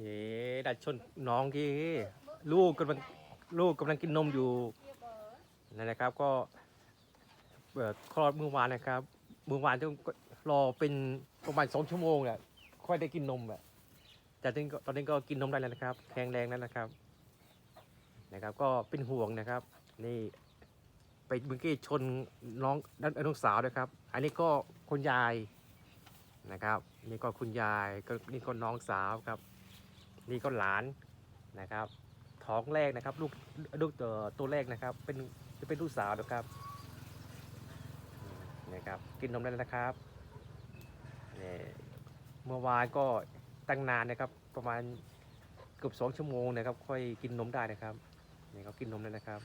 เย้ดัดชนน้องที่ลูกกำลังลูกกำลังกินนมอยู่นั่นนะครับ ก็เคลอดเมื่อวานนะครับเมื่อวานต้องรอเป็นประมาณสองชั่วโมงแหละค่อยได้กินนมแหละแต่ตอนนี้ตอนนี้ก็กินนมได้แล้วนะครับ แข็งแรงแล้วนะครับ นะครับ ก็เป็นห่วงนะครับ นี่ไปเมื่อกี้ชนน้องน้องสาวนะครับ อันนี้ก็คุณยายนะครับ นี่ก็คุณยายก็นี่ก็น้องสาวครับ นี่ก็หลานนะครับ ท้องแรกนะครับลูกลูกตัวตัวแรกนะครับ เป็นจะเป็นลูกสาวนะครับนะครับ กินนมได้แล้วนะครับนี่เมื่อวานก็ตั้งนานนะครับ ประมาณเกือบสองชั่วโมงนะครับ ค่อยกินนมได้นะครับนี่เขากินนมแล้วนะครับ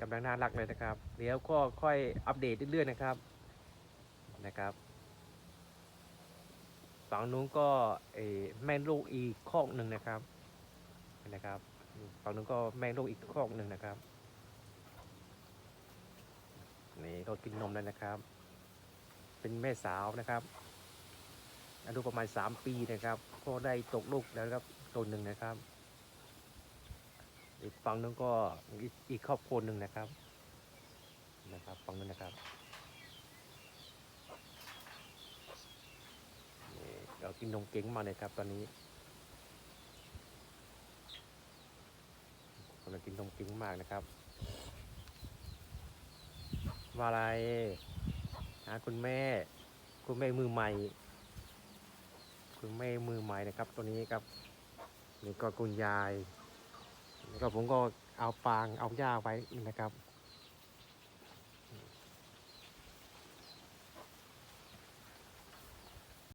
กำลังน่ารักเลยนะครับ เดี๋ยวก็ค่อยอัปเดตเรื่อยๆนะครับนะครับ ฝั่งนู้นก็เอแม่ลูกอีกคอกหนึ่งนะครับนะครับฝั่งนู้นก็แม่ลูกอีกคอกหนึ่งนะครับ นี่ก็กินนมแล้วนะครับ เป็นแม่สาวนะครับอายุประมาณสามปีนะครับก็ได้ตกลูกแล้วครับตัวหนึ่งนะครับ อีกฝั่งนึงก็อีกครอบครัวหนึ่งนะครับนะครับฝั่งนู้นนะครับนี่ เรากินนมเก่งมากเลยครับ ตอนนี้เรากินนมเก่งมากนะครับว่าอะไรหาคุณแม่ คุณแม่มือใหม่ คุณแม่มือใหม่นะครับ ตัวนี้ครับนี่ก็คุณยายแล้วก็ผมก็เอาฟางเอาหญ้าไว้นะครับ